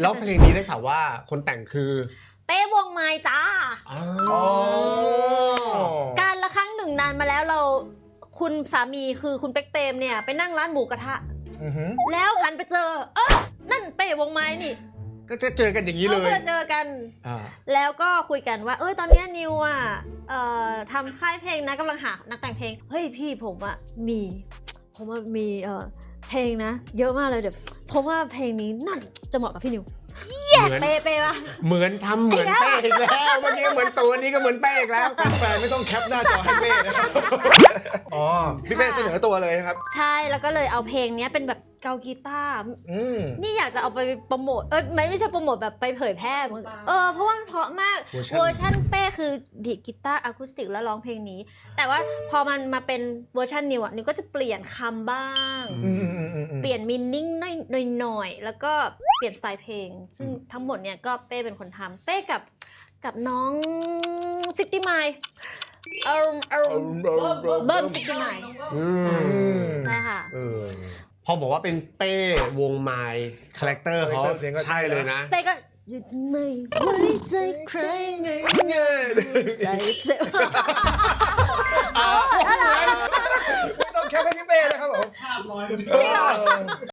แล้วเพลงนี้ได้ข่าวว่าคนแต่งคือเป้วงไม้จ้าอ๋ออ๋อการละครั้งหนึ่งนานมาแล้วเราคุณสามีคือคุณเป๊กเปรมเนี่ยไปนั่งร้านหมูกระทะ อือหือแล้วหันไปเจอ เออนั่นเป้วงไม้นี่ก็จะเจอกันอย่างนี้เลเราก็ยเลยเจอกัน อ่า แล้วก็คุยกันว่า เออตอนเนี้ยนิวอะเอ่อทำค่ายเพลงนะกำลังหานักแต่งเพลง เฮ้ยพี่ผมอะมี ผมว่ามีเอ่อ เพลงนะ เยอะมากเลยเดี๋ยวผมว่าเพลงนี้น่าจะเหมาะกับพี่นิวเหมือนเป๊ะเป๊ะปะเหมือนทำเหมือนเป้อีกแล้วเมื่อกี้เหมือนตัวนี้ก็เหมือนเป้อีกแล้วแฟนๆไม่ต้องแคปหน้าจอให้เป้นะครับอ๋อพี่เป้เสนอตัวเลยนะครับ ใช่แล้วก็เลยเอาเพลงเนี้ยเป็นแบบ เกากีตาร์อืม นี่อยากจะเอาไปโปรโมทเอ้ยไม่ไม่ใช่โปรโมทแบบไปเผยแพร่มึงเออเพราะว่ามันเพราะมากเวอร์ชัน เวอร์ชันเป้คือดีดกีตาร์อะคูสติกแล้วร้องเพลงนี้ แต่ว่าพอมันมาเป็นเวอร์ชันนิวอะนิวก็จะเปลี่ยนคำบ้าง อืมอืมอืมอืม เปลี่ยนมินนิ่งหน่อยหน่อยๆแล้วก็เปลี่ยนสไตล์เพลง ซึ่งทั้งหมดเนี่ยก็เป้เป็นคนทำเป้กับกับน้องซิตี้ไมล์เออเออเบิ้มซิตี้ไมล์อือืมมใช่ค่ะเออ พอบอกว่าเป็นเป้วงไม้คาแรคเตอร์เขาคาแรคเตอร์เพลงก็ใช่ ใช่เลยนะเป้ก็อยู่จะไม่ไว้ใจใครไงใจเจ็บไม่ต้องแคปให้พี่เป้นะครับผม ภาพลอยเออ